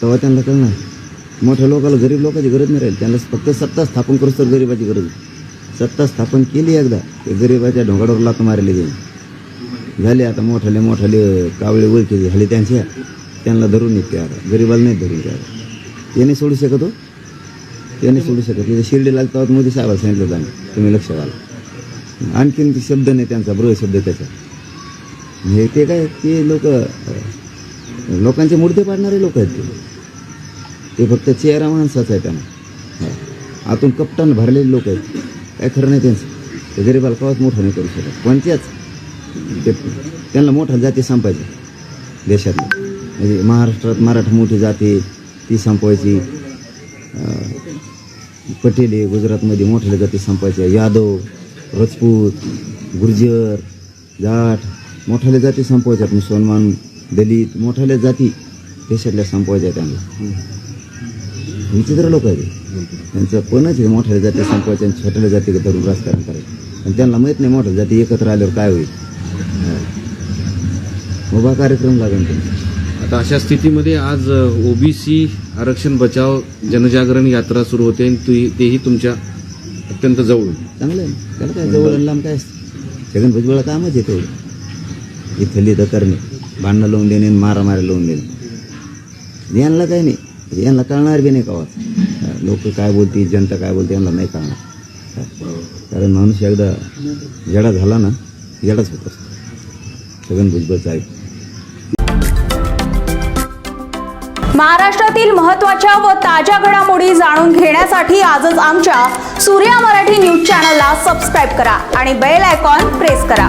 तेव्हा त्यांना कळणार मोठ्या लोकाला गरीब लोकांची गरज नाही राहील. त्यांना फक्त सत्ता स्थापन करूच तर गरिबाची गरज आहे. सत्ता स्थापन केली एकदा ते गरिबाच्या ढोंगाडोर लात मारली गेली. झाले आता मोठाले मोठाले कावळे ओळखी झाले त्यांच्या त्यांना धरून निघते आता. गरीबाला नाही धरून आता त्याने सोडू शकत हो. त्याने सोडू शकत नाही. शिर्डीला तेव्हा मोदी साहेबाला सांगितलं होतं तुम्ही लक्ष घाला. आणखीन ते शब्द नाही त्यांचा ब्रह शब्द त्याचा. हे ते काय ते लोक लोकांचे मुर्दे पाडणारे लोक आहेत ते. ते फक्त चेहरा माणसाचा आहे त्यांना. आतून कपटान भरलेले लोक आहेत. काय खरं नाही त्यांचं. ते गरीबाला कवाच मोठं नाही करू शकत. कोणत्याच ते त्यांना मोठ्या जाती संपायच्या देशातल्या म्हणजे महाराष्ट्रात मराठा मोठी जाती ती संपवायची. पटेले गुजरातमध्ये मोठ्या जाती संपायच्या यादव राजपूत गुर्जर जाट मोठ्याल्या जाती संपवायच्यात सोनमान दलित मोठ्याल्या जाती देशातल्या संपवायच्या त्यांना. विचित्र लोक आहेत हे. त्यांचं कोणच आहे मोठ्या जाती संपवायच्या आणि छोट्या जाती धरून राजकारण करायचं. आणि त्यांना माहीत नाही मोठ्या जाती एकत्र आल्यावर काय होईल. हा. उभा कार्यक्रम लागेल त्यांचा आता अशा स्थितीमध्ये आज ओबीसी आरक्षण बचाव जनजागरण यात्रा सुरू होते आणि ती- तेही तुमच्या अत्यंत जवळ चांगलं आहे त्याला काय जवळ लांब काय असतं? छगन भुजबळ कामच आहे तेवढं. इथली तर करणे भांडणं लावून देणे आणि मारामाऱ्या लावून देणे. यांना काही नाही. यांना कळणार बी नाही कवाच लोक काय बोलते जनता काय बोलते यांना नाही कळणार. कारण माणूस एकदा जडा झाला ना जडाच होत असतो. छगन भुजबळचा आहे महाराष्ट्रातील महत्त्वाच्या व ताज्या घडामोडी जाणून घेण्यासाठी आजच आमच्या सूर्या मराठी न्यूज चॅनलला सबस्क्राईब करा आणि बेल आयकॉन प्रेस करा.